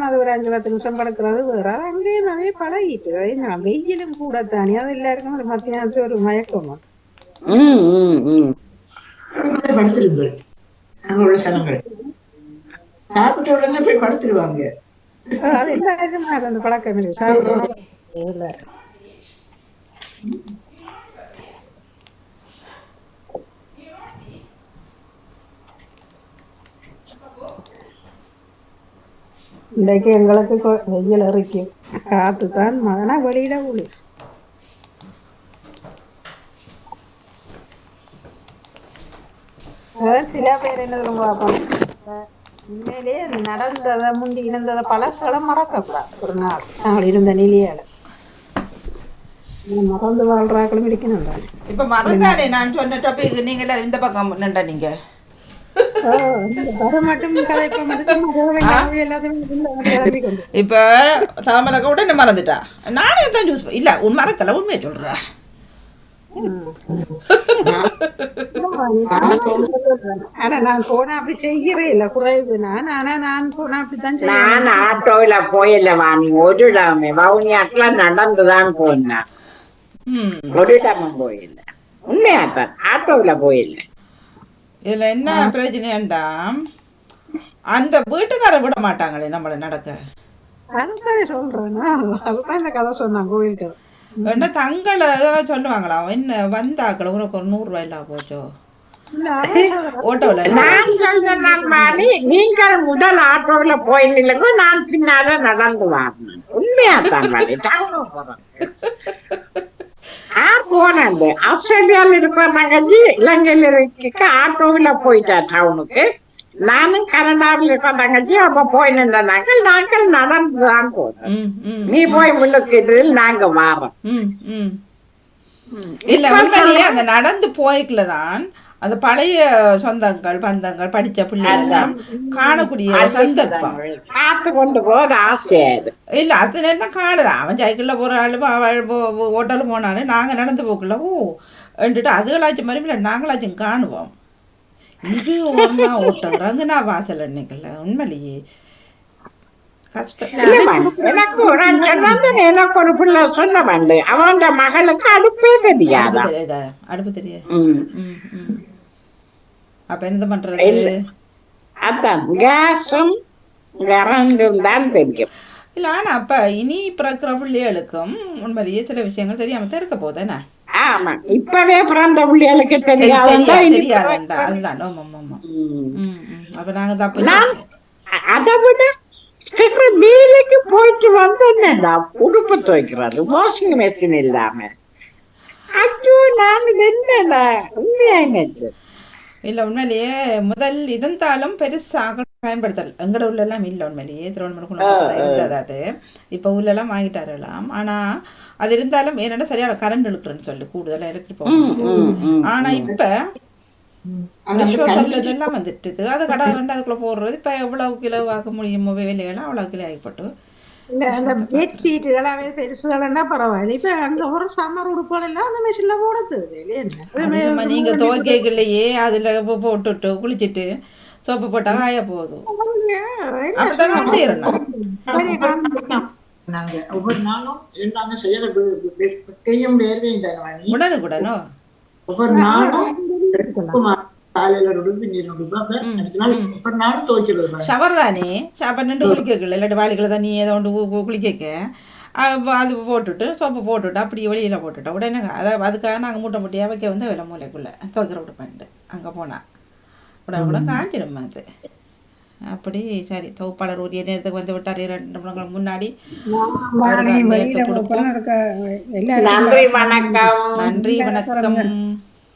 அது ஒரு அஞ்சு பத்து நிமிஷம் படுக்கிறது வேற. அது அங்கேயே நிறைய பழகிட்டு. என்ன வெயிலும் கூட தானே அது எல்லாருக்கும் ஒரு மத்தியானத்துல ஒரு மயக்கமா? ம் ம் ம். போய் படுத்துருங்கள். அங்க உள்ள சனங்கள் சாப்பிட்ட உடனே போய் படுத்துருவாங்க. அது எல்லாருமே அது அந்த பழக்கம் இருக்கு. சாப்பிடுவோம் இன்றைக்கு எங்களுக்கு வெயில் இருக்கு காத்து தான் மகனா வெளியில குளிர் சில பேர் என்ன சொல்லுங்க பார்ப்போம் உண்மையிலேயே நடந்ததை முந்தி இருந்ததை பழசெல்லாம் மறக்கப்படாது ஒரு நாள் நாங்கள் இருந்த நிலையால மறந்து வாழ்றாக்களும் இருக்கணும் இப்ப மறந்தானே நான் சொன்ன டாபிக் நீங்க எல்லாரும் இந்த பக்கம் நின்றா நீங்க இப்ப தாமலக்க உடனே மறந்துட்டா. நானே தான் ஜூஸ் இல்ல உன் மறக்கல உண்மையை சொல்றேன் ஆனா நான் போனா அப்படி செய்கிறே இல்ல. குறைவு. நான் ஆனா நான் போனா அப்படித்தான் நான் ஆட்டோல போயில வாணி ஒரு இடமே வவுனியாட்டுல நடந்துதான் போனேன் ம். ஒரு இடமும் போயில்ல. உண்மையாத்தான். ஆட்டோல போயில்ல. இதுல என்ன பிரச்சனையாண்டா அந்த வீட்டுக்கார விட மாட்டாங்களே நம்மள நடக்க. அதுதானே சொல்றேன். அதுதான் இந்த கதை சொன்னான் கோயில் கதை என்ன தங்களை சொல்லுவாங்களாம் என்ன வந்தாக்கள் உனக்கு ஒரு நூறு ரூபாய் இல்லாம போச்சோ. நான் சொல்றேன் வாணி நீங்கள் முதல் ஆட்டோல போயிருந்தீங்க நான் பின்னால நடந்து வரணும். டவுனுக்கு ஆ போனேன் ஆஸ்திரேலியால இருக்கிற தங்கச்சி இலங்கையில இருக்க ஆட்டோவில போயிட்டா டவுனுக்கு நானும் கனடாவில் இருக்கிற தங்கச்சி அப்ப போய் நின்றாங்க நாங்கள் நடந்துதான் ம் நீ போய் முன்னுக்கு நாங்க வாரோம் இல்ல அந்த நடந்து போய்க்குல தான் அந்த பழைய சொந்தங்கள் பந்தங்கள் படிச்ச பிள்ளைகள் எல்லாம் காணக்கூடிய சந்தர்ப்பம். பார்த்து கொண்டு போற ஆசையா இருக்கு இல்ல அது நேரம் தான் காணுறான் அவன் சைக்கிளில் போகிறாலும் அவள் ஓட்டலும் போனாலும் நாங்க நடந்து போக்குள்ள ஓ என்றுட்டு அதுகளாச்சும் மாதிரி இல்லை நாங்களாச்சும் காணுவோம். இது ஒன்றா ஓட்டுறாங்க நான் வாசல் அன்னைக்கல உண்மையிலேயே. எனக்கு ஒரு எனக்கு ஒரு பிள்ளை சொன்ன வந்து அவன் மகளுக்கு அடுப்பே தெரியாதா? அடுப்பு அப்ப என்ன பண்றது? அதான் கேஸும் கரண்டும் தான் தெரியும். இல்ல ஆனா அப்ப இனி பிறக்கிற பிள்ளைகளுக்கும் உண்மையிலேயே சில விஷயங்கள் தெரியாம தான் இருக்க போதானே ஆமா. இப்பவே பிறந்த பிள்ளைகளுக்கு தெரியாதா? தெரியாதா இனி தெரியாதாண்டா அதுதான் ஆமா ஆமா அப்ப நாங்க தப்பு அதை விட வேலைக்கு போயிட்டு வந்தேன்டா உடுப்பு துவைக்கிறாரு. வாஷிங் மெஷின் இல்லாம. ஐயோ நான் என்னடா? உண்மையா நினைச்சு இல்ல உண்மையிலேயே முதல் இருந்தாலும் பெருசாக பயன்படுத்தல். எங்கட ஊர்ல எல்லாம் இல்லை உண்மையிலேயே. திருவண்ணாமலை இருந்தது அது. இப்போ ஊர்ல எல்லாம் வாங்கிட்டாரலாம். ஆனா அது இருந்தாலும் என்னன்னா சரியான கரண்ட் இழுக்கிறேன்னு சொல்லி கூடுதலா எலக்ட்ரிக் போக ஆனா இப்ப இதெல்லாம் வந்துட்டுது. அது கடை ரெண்டு அதுக்குள்ள போடுறது. இப்ப எவ்வளவு கிலோ ஆக முடியுமோ வேலையெல்லாம் அவ்வளவு கிலோ ஆகிப்பட்டு. இந்த அந்த பெட் சீட்டுகளாவே பெருசுகளா பரவாயில்ல. இப்ப அங்க ஒரு சம்மர் உடுப்புகள் எல்லாம் அந்த மிஷின்ல போடுது நீங்க துவைக்கலையே அதுல போட்டுட்டு குளிச்சிட்டு சோப்பு போட்டா காய போதும். நாங்க ஒவ்வொரு நாளும் செய்யற ஒவ்வொரு நாளும் காலையில ஒரு உடுப்பு நீர் அப்ப அடுத்த நாள் ஒவ்வொரு நாளும் துவைச்சிருவது பாரு. ஷவர் தானே ஷவர் நின்று குளிக்கல இல்லாட்டி வாளிகளை தண்ணி ஏதோ ஒன்று குளிக்க அது போட்டுட்டு சோப்பு போட்டுட்டு அப்படியே வெளியில் போட்டுட்டோம் உடனே அதை அதுக்காக நாங்கள் மூட்டை மூட்டையாக வைக்க வந்து விலை மூலைக்குள்ளே துவைக்கிற விடுப்பேன்ட்டு அங்கே போனால் உடனே கூட காஞ்சிடும் அது? அப்படி சரி தொகுப்பாளர் உரிய நேரத்துக்கு வந்து விட்டார். ரெண்டு மணி முன்னாடி நேரத்தை கொடுப்போம். நன்றி வணக்கம். நன்றி. வணக்கம்.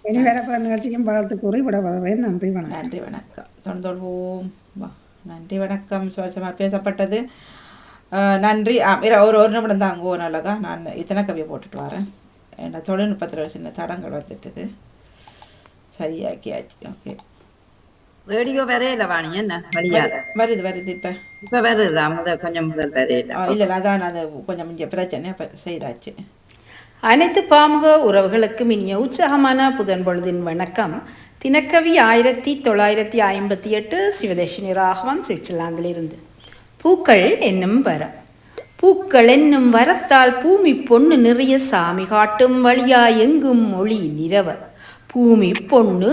இனி வேற பிற நிகழ்ச்சிக்கும் வாழ்த்து கூறி விட வரவேன் நன்றி வணக்கம் நன்றி வணக்கம் தொடர்ந்தோம் வா நன்றி வணக்கம் சுவாரஸ்யமாக பேசப்பட்டது நன்றி ஒரு ஒரு நிமிடம் தாங்கோ நல்லகா நான் இத்தனை கவியை போட்டுட்டு வரேன் என்ன தொழில்நுட்பத்தில் சின்ன தடங்கள் வந்துட்டுது சரியாக்கியாச்சு ஓகே ரேடியோ வரையில வாணி என்ன வருது வருது இப்போ இப்ப வருதா முதல் கொஞ்சம் முதல் வரையில இல்லை இல்லை அதான் அது கொஞ்சம் இங்கே பிரச்சனை இப்போ செய்தாச்சு அனைத்து பாமுக உறவுகளுக்கும் இனிய உற்சாகமான புதன் பொழுதின் வணக்கம். தினக்கவி ஆயிரத்தி தொள்ளாயிரத்தி ஐம்பத்தி எட்டு சிவதேஷினி ராகவன் சுவிட்சர்லாந்திலிருந்து. பூக்கள் என்னும் வரம் பூக்கள் என்னும் வரத்தால் பூமி பொண்ணு நிறைய சாமி காட்டும் வழியா எங்கும் மொழி நிரவ பூமி பொண்ணு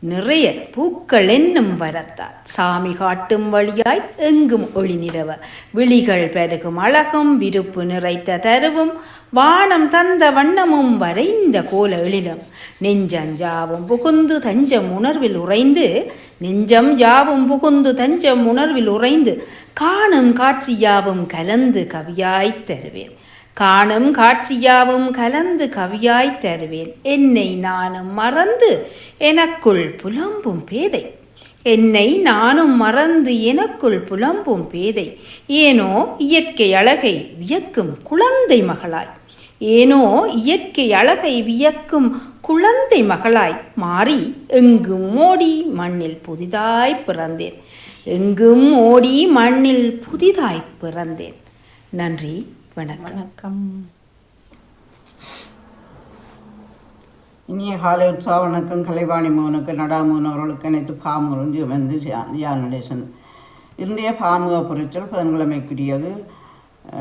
நிறைய பூக்கள் என்னும் வரத்தால் சாமி காட்டும் வழியாய் எங்கும் ஒளி நிலவ. விழிகள் பெருகும் அழகும் விருப்பு நிறைத்த தருவும் வானம் தந்த வண்ணமும் வரைந்த கோல எழிலும். நெஞ்சம் யாவும் புகுந்து தஞ்சம் உணர்வில் உறைந்து நெஞ்சம் யாவும் புகுந்து தஞ்சம் உணர்வில் உறைந்து காணும் காட்சியாவும் கலந்து கவியாய்த் தருவேன். காணும் காட்சியாவும் கலந்து கவியாய்த் தருவேன். என்னை நானும் மறந்து எனக்குள் புலம்பும் பேதை. என்னை நானும் மறந்து எனக்குள் புலம்பும் பேதை. ஏனோ இயற்கை அழகை வியக்கும் குழந்தை மகளாய். ஏனோ இயற்கை அழகை வியக்கும் குழந்தை மகளாய் மாறி எங்கும் ஓடி மண்ணில் புதிதாய் பிறந்தேன். எங்கும் ஓடி மண்ணில் புதிதாய் பிறந்தேன். நன்றி. வணக்கம். வணக்கம். இனிய காலை உற்சாக வணக்கம். கலைவாணி மோகனுக்கு நடாமோகன் அவர்களுக்கு அனைத்து பாமுறிஞ்சு வந்து ஜியான் நடேசன் இன்றைய பாமுக புரட்சல் புதன்கிழமைக்குரியது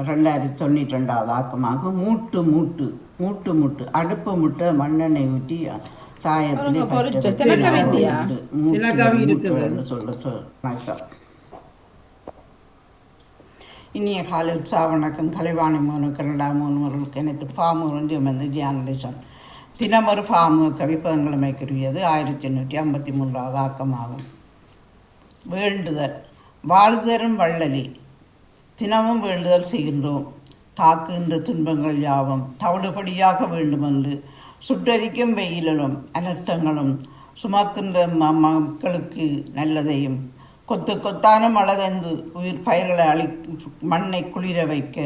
ரெண்டாயிரத்தி தொண்ணூற்றி ரெண்டாவது ஆக்கமாக மூட்டு மூட்டு மூட்டு மூட்டு அடுப்பு முட்டை மண்ணெண்ணெய் ஊற்றி தாயத்திலே அவருக்கு பொரிச்ச பற்ற தினக்கவி வைத்து இல்லையா? மூட்டு மூட்டுன்னு சொல்ல சொல் வணக்கம் இனிய காலை உற்சாக வணக்கம். கலைவாணி மூணு கனடா மூணுவர்களுக்கு இணைத்து அனைத்து பாமுறிஞ்சு வந்து ஜியான் நடேசன் தினமொரு பாமு கவிப்பகங்களமைக்குரியது ஆயிரத்தி எண்ணூற்றி ஐம்பத்தி மூன்றாவது ஆக்கமாகும். வேண்டுதல். வாழ்தரும் வள்ளலி. தினமும் வேண்டுதல் செய்கின்றோம். தாக்குகின்ற துன்பங்கள் யாவும் தவிடுபடியாக வேண்டுமென்று சுட்டரிக்கும் வெயிலிலும் அனர்த்தங்களும் சுமக்கின்ற மக்களுக்கு நல்லதையும் கொத்து கொத்தான மழை தந்து உயிர் பயிர்களை அழி மண்ணை குளிர வைக்க.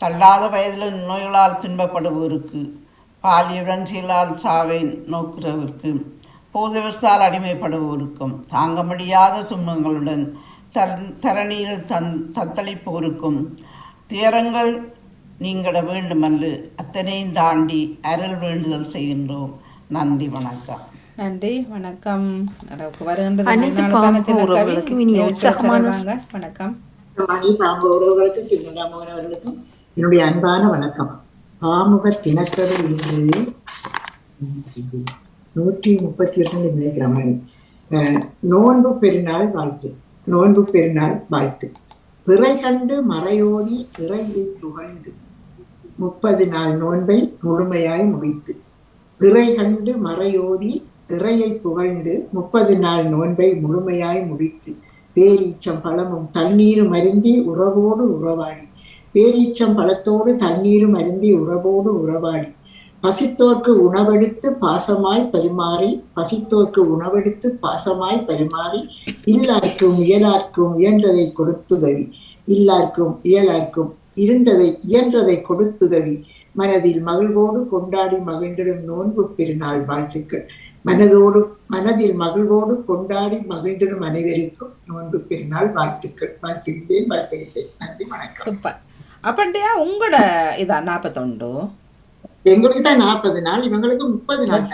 தள்ளாத வயதில் நோய்களால் துன்பப்படுவோருக்கு பாலிய செயலால் சாவை நோக்குறவருக்கு போதவஸ்தால் அடிமைப்படுவோருக்கும் தாங்க முடியாத துன்பங்களுடன் தர தரணியில் தன் தத்தளிப்போருக்கும் துயரங்கள் நீங்கிட வேண்டுமென்று அத்தனையும் தாண்டி அருள் வேண்டுதல் செய்கின்றோம். நன்றி வணக்கம். நன்றி வணக்கம். நடவுக்கு வருகின்றது அனைத்து பாம்பு. உறவுகளுக்கும் தேவச்சந்திரன் உற்சாகமான. வணக்கம். பாம்பு உறவுகளுக்கும் திருநெல்வேலி அவர்களுக்கும் என்னுடைய அன்பான வணக்கம். பாமுக தினக்கவி இன்று நூற்றி முப்பத்தி எட்டு நினைக்கிற மணி அஹ், நோன்பு பெருநாள் வாழ்த்து. நோன்பு பெருநாள் வாழ்த்து. பிறை கண்டு மறையோடி இறையை புகழ்ந்து. முப்பது நாள் நோன்பை முழுமையாய் முடித்து. பிறை கண்டு மறையோதி இறையை புகழ்ந்து முப்பது நாள் நோன்பை முழுமையாய் முடித்து பேரீச்சம் பழமும் தண்ணீரும் அருந்தி உறவோடு உறவாடி. பேரீச்சம் பழத்தோடு தண்ணீரும் அருந்தி உறவோடு உறவாடி. பசித்தோர்க்கு உணவெடுத்து பாசமாய் பரிமாறி பசித்தோர்க்கு உணவெடுத்து பாசமாய் பரிமாறி இல்லார்க்கும் இயலார்க்கும் இயன்றதை கொடுத்துதவி. இல்லார்க்கும் இயலார்க்கும் இருந்ததை இயன்றதை கொடுத்துதவி. மனதில் மகிழ்வோடு கொண்டாடி மகிழ்ந்திடும் நோன்பு பெருநாள் வாழ்த்துக்கள். மனதோடு மனதில் மகிழ்வோடு கொண்டாடி மகிழ்ந்திடும் அனைவருக்கும் நோன்பு பெருநாள் வாழ்த்துக்கள். வாழ்த்துகின்றேன் வாழ்த்துகின்றேன். நன்றி வணக்கம். சூப்பர். அப்பண்டியா உங்களோட இதா நாற்பத்தொண்டு எங்களுக்கு தான் நாற்பது நாள் இவங்களுக்கு முப்பது நாள்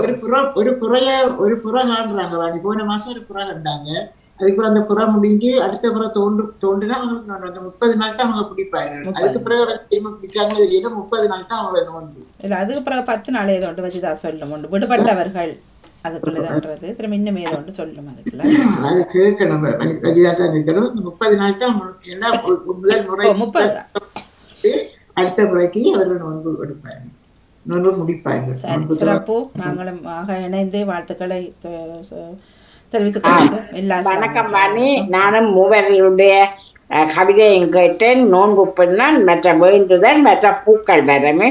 ஒரு புற ஒரு புறைய ஒரு புற காண்றாங்க. வாணி போன மாசம் ஒரு புற கண்டாங்க. அதுக்கப்புறம் அந்த புற முடிஞ்சு அடுத்த புற தோண்டு தோண்டுனா அவங்களுக்கு நோன்பு. அந்த முப்பது நாள் தான் அவங்க பிடிப்பார்கள். அதுக்கு பிறகு திரும்ப பிடிக்காங்க தெரியல முப்பது நாள் தான் அவங்களோட நோன்பு. இல்லை அதுக்கு பிறகு பத்து நாள் ஏதோ ஒன்று வச்சுதா சொல்லும். உண்டு விடுபட்டவர்கள் அதுக்குள்ள இதுன்றது திரும்ப இன்னும் ஏதோ ஒன்று சொல்லும் அதுக்குள்ள. அது கேட்கணும். வழியாக தான் இருக்கணும். முப்பது நாள் தான் ஒரு முதல் முறை முப்பது. தான். அடுத்த முறைக்கு அவர்கள் நோன்பு எடுப்பார்கள் நோன்பு முடிப்பார்கள் சரி சிறப்பு. நாங்களும் ஆக இணைந்து வாழ்த்துக்களை தெரிவித்துக் எல்லா வணக்கம் வாணி. நானும் மூவர்களுடைய கவிதையும் கேட்டேன். நோன்பு பெண்ணால் மற்ற வேண்டுதல் மற்ற பூக்கள் வரமே.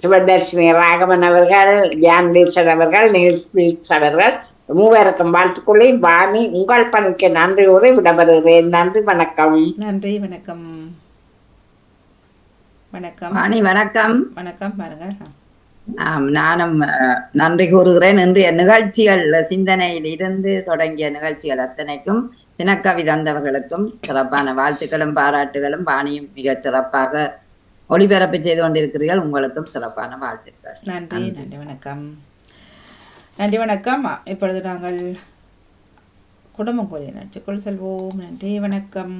சிவதர்ஷினி ராகவன் அவர்கள் ஜான்டீசன் அவர்கள் நீல்ஸ் அவர்கள் மூவருக்கும் வாழ்த்துக்களை. வாணி உங்கள் பணிக்கு நன்றி உரை விடப்படுகிறேன் நன்றி வணக்கம். நன்றி வணக்கம். வணக்கம். வாணி வணக்கம். வணக்கம் பாருங்க நானும் அஹ், நன்றி கூறுகிறேன். இன்றைய நிகழ்ச்சிகள் சிந்தனையில் இருந்து தொடங்கிய நிகழ்ச்சிகள் அத்தனைக்கும் தினக்கவி தந்தவர்களுக்கும் சிறப்பான வாழ்த்துக்களும் பாராட்டுகளும் வாணியும் மிக சிறப்பாக ஒளிபரப்பு செய்து கொண்டிருக்கிறீர்கள். உங்களுக்கும் சிறப்பான வாழ்த்துக்கள். நன்றி நன்றி. வணக்கம். நன்றி வணக்கம். இப்பொழுது நாங்கள் குடும்பம் கோழி நச்சுக்குள் செல்வோம். நன்றி வணக்கம்.